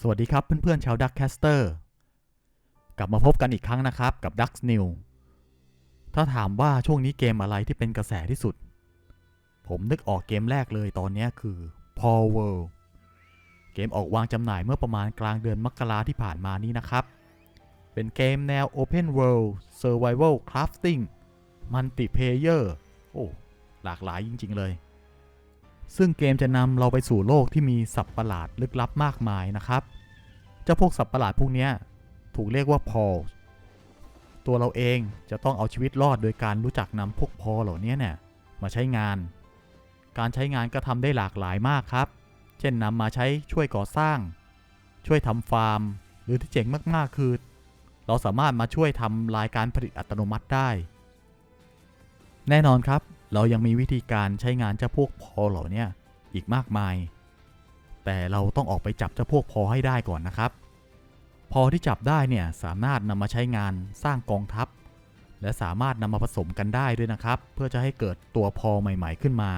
สวัสดีครับเพื่อนๆชาวดักแคสเตอร์กลับมาพบกันอีกครั้งนะครับกับ Duck New ถ้าถามว่าช่วงนี้เกมอะไรที่เป็นกระแสที่สุด ผมนึกออกเกมแรกเลยตอนนี้คือ Paw World เกมออกวางจำหน่ายเมื่อประมาณกลางเดือนมกราที่ผ่านมานี้นะครับ เป็นเกมแนว Open World Survival Crafting Multiplayer โอ้ หลากหลายจริง ๆ เลย ซึ่งเกมจะนำเราไปสู่โลกที่มีสัตว์ประหลาดลึกลับมากมายนะครับ เจ้าพวกสัตว์ประหลาดพวกนี้ถูกเรียกว่าพอลตัวเราเองจะต้องเอาชีวิตรอดโดยการรู้จักนำพวกพอเหล่านี้เนี่ยมาใช้งาน การใช้งานก็ทำได้หลากหลายมากครับ เช่นนำมาใช้ช่วยก่อสร้าง ช่วยทำฟาร์ม หรือที่เจ๋งมากๆคือ เราสามารถมาช่วยทำรายการผลิตอัตโนมัติได้ แน่นอนครับ เรายังมีวิธีการใช้งานเจ้าพวกพอเหล่านี้อีกมากมาย แต่เราต้องออกไปจับเจ้าพวกพอให้ได้ก่อนนะครับ พอที่จับได้เนี่ยสามารถนำมาใช้งานสร้างกองทัพ และสามารถนำมาผสมกันได้ด้วยนะครับ เพื่อจะให้เกิดตัวพอใหม่ ๆขึ้นมา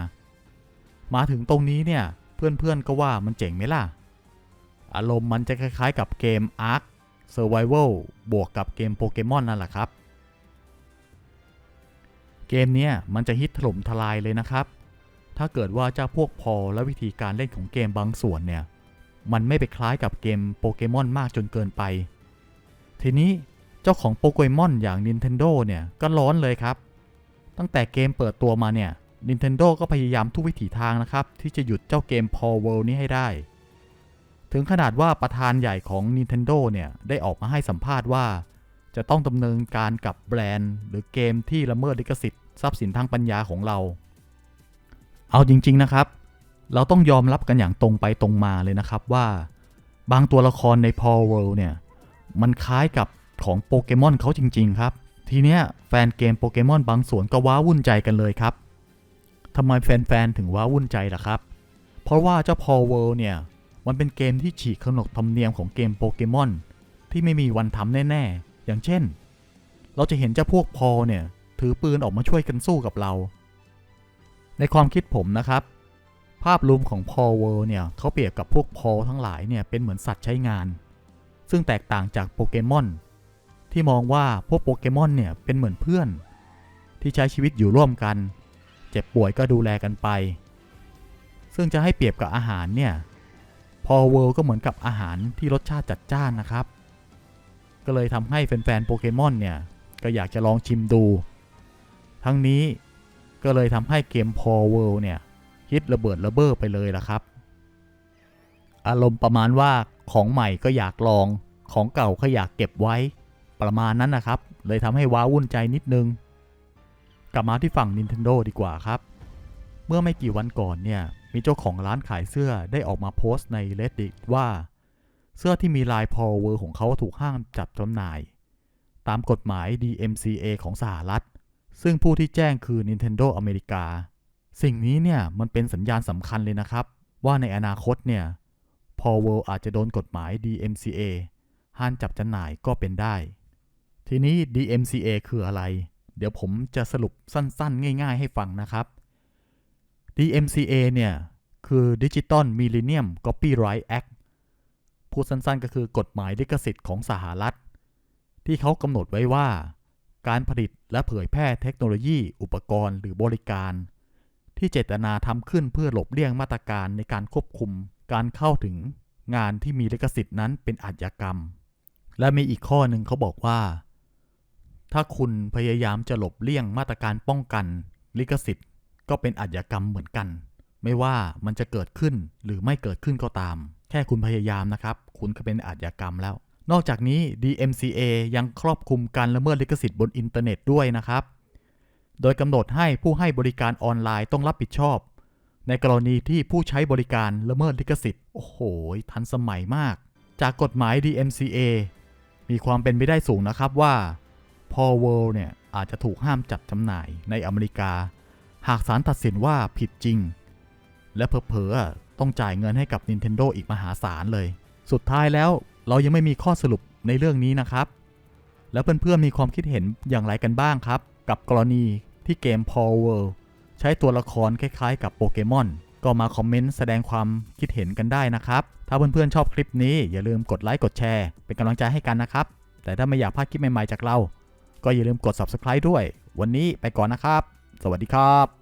มาถึงตรงนี้เนี่ยเพื่อนๆก็ว่ามันเจ๋งไหมล่ะ อารมณ์มันจะคล้ายๆ กับเกม Ark Survival บวกกับเกมโปเกมอนนั่นแหละครับ เกมเนี้ยมันจะฮิตถล่มทลายเลยนะครับ ถ้าเกิดว่าเจ้าพวกพอและวิธีการเล่นของเกมบางส่วนเนี่ย มันไม่ไปคล้ายกับเกมโปเกมอนมากจนเกินไป ทีนี้เจ้าของโปเกมอนอย่าง Nintendo เนี่ยก็ร้อนเลยครับ ตั้งแต่เกมเปิดตัวมาเนี่ย Nintendo ก็พยายามทุกวิถีทางนะครับ ที่จะหยุดเจ้าเกม Paw World นี้ให้ได้ ถึงขนาดว่าประธานใหญ่ของ Nintendo เนี่ยได้ออกมาให้สัมภาษณ์ว่า จะต้องดำเนินการกับแบรนด์ หรือเกมที่ละเมิดลิขสิทธิ์ทรัพย์สินทางปัญญาของเรา เอาจริง ๆนะครับ เราต้องยอมรับกันอย่างตรงไปตรงมาเลยนะครับว่า บางตัวละครใน Paw World เนี่ย มันคล้ายกับของโปเกมอนเขาจริง ๆ ครับ ทีเนี้ยแฟนเกมโปเกมอนบางส่วนก็ว้าวุ่นใจกันเลยครับทำไมแฟนๆถึงว้าวุ่นใจล่ะครับ เพราะว่าเจ้า Paw World เนี่ยมันเป็นเกมที่ฉีกขนบธรรมเนียมของเกมโปเกมอนที่ไม่มีวันทำแน่ ๆ อย่างเช่น เราจะเห็นเจ้าพวกพอเนี่ย ถือปืนออกมาช่วยกันสู้กับเรา ในความคิดผมนะครับ ภาพรวมของพอเวิร์เนี่ยเขาเปรียบกับพวกพอทั้งหลายเนี่ยเป็นเหมือนสัตว์ใช้งาน ซึ่งแตกต่างจากโปเกมอนที่มองว่าพวกโปเกมอนเนี่ยเป็นเหมือนเพื่อน ที่ใช้ชีวิตอยู่ร่วมกัน เจ็บป่วยก็ดูแลกันไป ซึ่งจะให้เปรียบกับอาหารเนี่ยพอเวิร์ก็เหมือนกับอาหารที่รสชาติจัดจ้านนะครับ ก็เลยทำให้แฟนๆโปเกมอนเนี่ย ก็อยากจะลองชิมดู ทั้งนี้ก็เลยทำให้เกมพอเวิร์เนี่ยฮิตระเบิดระเบ้อไปเลยละครับ อารมณ์ประมาณว่าของใหม่ก็อยากลองของเก่าก็อยากเก็บไว้ ประมาณนั้นนะครับ เลยทำให้ว้าวุ่นใจนิดนึง กลับมาที่ฝั่ง Nintendo ดีกว่าครับ เมื่อไม่กี่วันก่อนเนี่ย มีเจ้าของร้านขายเสื้อได้ออกมาโพสต์ใน Reddit ว่า เสื้อที่มีลายพอเวอร์ของเขาถูกห้ามจัดจำหน่าย ตามกฎหมาย DMCA ของสหรัฐ ซึ่งผู้ที่แจ้งคือ Nintendo อเมริกา สิ่งนี้เนี่ยมันเป็นสัญญาณสำคัญเลยนะครับ ว่าในอนาคตเนี่ยพอเวอร์อาจจะโดนกฎหมาย DMCA ห้ามจับจำหน่ายก็เป็นได้ ทีนี้ DMCA คืออะไร เดี๋ยวผมจะสรุปสั้นๆ ง่าย ๆ ให้ฟังนะครับ DMCA เนี่ยคือ Digital Millennium Copyright Act พูดสั้นๆ ก็คือกฎหมายลิขสิทธิ์ของสหรัฐ ที่เขากำหนดไว้ว่า การผลิตและเผยแพร่เทคโนโลยี อุปกรณ์หรือบริการ ที่เจตนาทำขึ้นเพื่อหลบเลี่ยงมาตรการในการควบคุม การเข้าถึงงานที่มีลิขสิทธิ์นั้นเป็นอาชญากรรม และมีอีกข้อหนึ่งเขาบอกว่า ถ้าคุณพยายามจะหลบเลี่ยงมาตรการป้องกัน ลิขสิทธิ์ ก็เป็นอาชญากรรมเหมือนกัน ไม่ว่ามันจะเกิดขึ้นหรือไม่เกิดขึ้นก็ตาม แค่คุณพยายามนะครับ คุณก็เป็นอาชญากรรมแล้ว นอกจากนี้ DMCA ยังครอบคลุมการละเมิดลิขสิทธิ์บนอินเทอร์เน็ตด้วยนะครับ โดยกำหนดให้ผู้ให้บริการออนไลน์ต้องรับผิดชอบ ในกรณีที่ผู้ใช้บริการละเมิดลิขสิทธิ์ โอ้โห ทันสมัยมาก จากกฎหมาย DMCA มีความเป็นไปได้สูงนะครับว่าพอ World เนี่ยอาจจะถูกห้ามจัดจำหน่ายในอเมริกา หากศาลตัดสินว่าผิดจริง และเผลอ ต้องจ่ายเงินให้กับ Nintendo อีกมหาศาลเลย สุดท้ายแล้วเรายังไม่มีข้อสรุปในเรื่องนี้นะครับ แล้วเพื่อนๆมีความคิดเห็นอย่างไรกันบ้างครับ กับกรณีที่เกม Paw World ใช้ตัวละครคล้ายๆ กับโปเกมอนก็มาคอมเมนต์แสดงความคิดเห็นกันได้นะครับ ถ้าเพื่อนๆชอบคลิปนี้อย่าลืมกดไลค์กดแชร์ เป็นกำลังใจให้กันนะครับ แต่ถ้าไม่อยากพลาดคลิปใหม่ๆจากเรา ก็อย่าลืมกด subscribe ด้วย วันนี้ไปก่อนนะครับ สวัสดีครับ